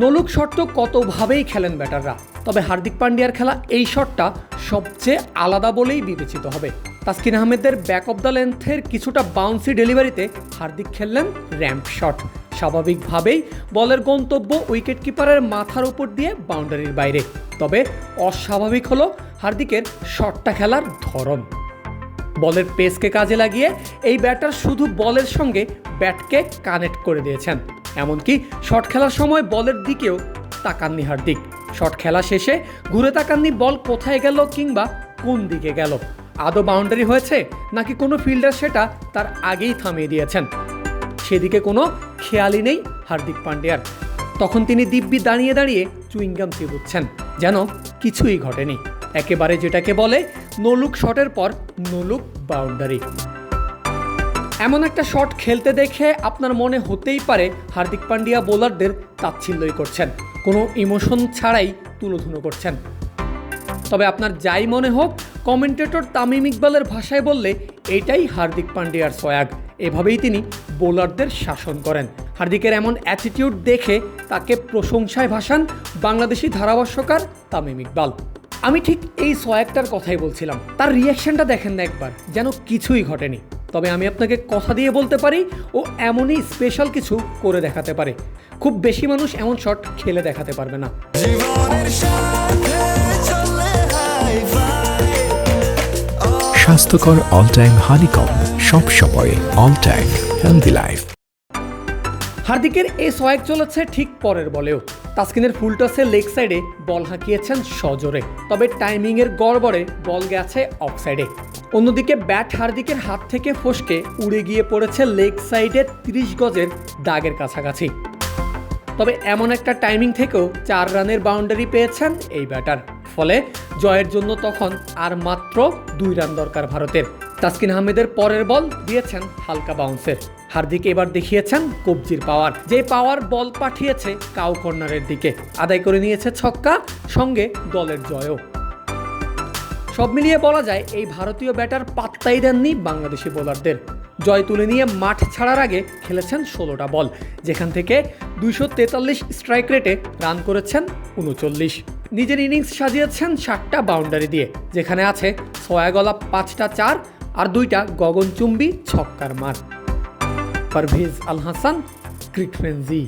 নলুক shot তো কতভাবেই খেলেন ব্যাটাররা? তবে হার্দিক পান্ডিয়ার খেলা এই শটটা সবচেয়ে আলাদা বলেই বিবেচিত হবে। তাসকিন আহমেদের ব্যাক অফ দ্য লেন্থের কিছুটা বাউন্সি ডেলিভারিতে হার্দিক খেললেন র্যাম্প শট স্বাভাবিকভাবেই বলের গন্তব্য উইকেট কিপারের মাথার উপর দিয়ে বাউন্ডারির বাইরে। তবে অস্বাভাবিক হলো হার্দিকের শটটা খেলার ধরন। বলের পেসকে কাজে লাগিয়ে এই ব্যাটার শুধু বলের সঙ্গে ব্যাটকে কানেক্ট করে দিয়েছেন। এমনকি শট খেলার সময় বলের দিকেও তাকাননি হার্দিক। শট খেলা শেষে ঘুরে তাকাননি বল কোথায় গেল কিংবা কোন দিকে গেল। আদৌ বাউন্ডারি হয়েছে নাকি কোনো ফিল্ডার সেটা তার আগেই থামিয়ে দিয়েছেন। সেদিকে কোনো খেয়ালই নেই হার্দিক পান্ডিয়ার। তখন তিনি দিব্যি দাঁড়িয়ে দাঁড়িয়ে চুইংগাম চিবুচ্ছেন, যেন কিছুই ঘটেনি। একেবারে যেটাকে বলে নলুক শটের পর নলুক বাউন্ডারি এমন একটা শট খেলতে দেখে আপনার মনে হতেই পারে হার্দিক পান্ডিয়া বোলারদের তাচ্ছিল্যই করছেন। কোনো ইমোশন ছাড়াই তুলোধুনো করছেন। তবে আপনার যাই মনে হোক কমেন্টেটর তামিম ইকবালের ভাষায় বললে এটাই হার্দিক পান্ডিয়ার সয়াগ। এভাবেই তিনি বোলারদের শাসন করেন। হার্দিকের এমন অ্যাটিটিউড দেখে তাকে প্রশংসায় ভাসান বাংলাদেশি ধারাভাষ্যকার তামিম ইকবাল। আমি ঠিক এই সয়াগটার কথাই বলছিলাম। তার রিয়াকশনটা দেখেন না একবার যেন কিছুই ঘটেনি। তবে আমি আপনাকে কথা দিয়ে বলতে পারি ও এমনই স্পেশাল কিছু করে দেখাতে পারে। খুব বেশি মানুষ এমন শট খেলে দেখাতে পারবে না। স্বাস্থ্যকর অল টাইম হানিকম সব সময় অল টাইম হেলদি লাইফ হার্দিকের এই সয়াগ চলেছে ঠিক পরের বলেও। তাসকিনের ফুলটসে লেগ সাইডে বল হাঁকিয়েছেন সজোরে, তবে টাইমিংয়ের গড়বড়ে বল গেছে অফ সাইডে অন্যদিকে ব্যাট হার্দিকের হাত থেকে ফসকে উড়ে গিয়ে পড়েছে লেগ সাইডে তিরিশ গজের দাগের কাছাকাছি। তবে এমন একটা টাইমিং থেকেও চার রানের বাউন্ডারি পেয়েছেন এই ব্যাটার, ফলে জয়ের জন্য তখন আর মাত্র দুই রান দরকার ভারতের। তাসকিন আহমেদের পরের বল দিয়েছেন হালকা বাউন্সের হার্দিক এবার দেখিয়েছেন কবজির পাওয়ার যে পাওয়ার বল পাঠিয়েছে কাউ কর্নারের দিকে। আদায় করে নিয়েছে ছক্কা, সঙ্গে দলের জয়ও। সব মিলিয়ে বলা যায়, এই ভারতীয় ব্যাটার পাত্তাই দেননি বাংলাদেশি বোলারদের। জয় তুলে নিয়ে মাঠ ছাড়ার আগে খেলেছেন ষোলোটা বল, যেখান থেকে দুইশো তেতাল্লিশ স্ট্রাইক রেটে রান করেছেন উনচল্লিশ। নিজের ইনিংস সাজিয়েছেন ষাটটা বাউন্ডারি দিয়ে, যেখানে আছে ছয়াগলা পাঁচটা চার আর দুইটা গগনচুম্বী ছক্কার মার পারভেজ আল হাসান ক্রিকফ্রেন্সি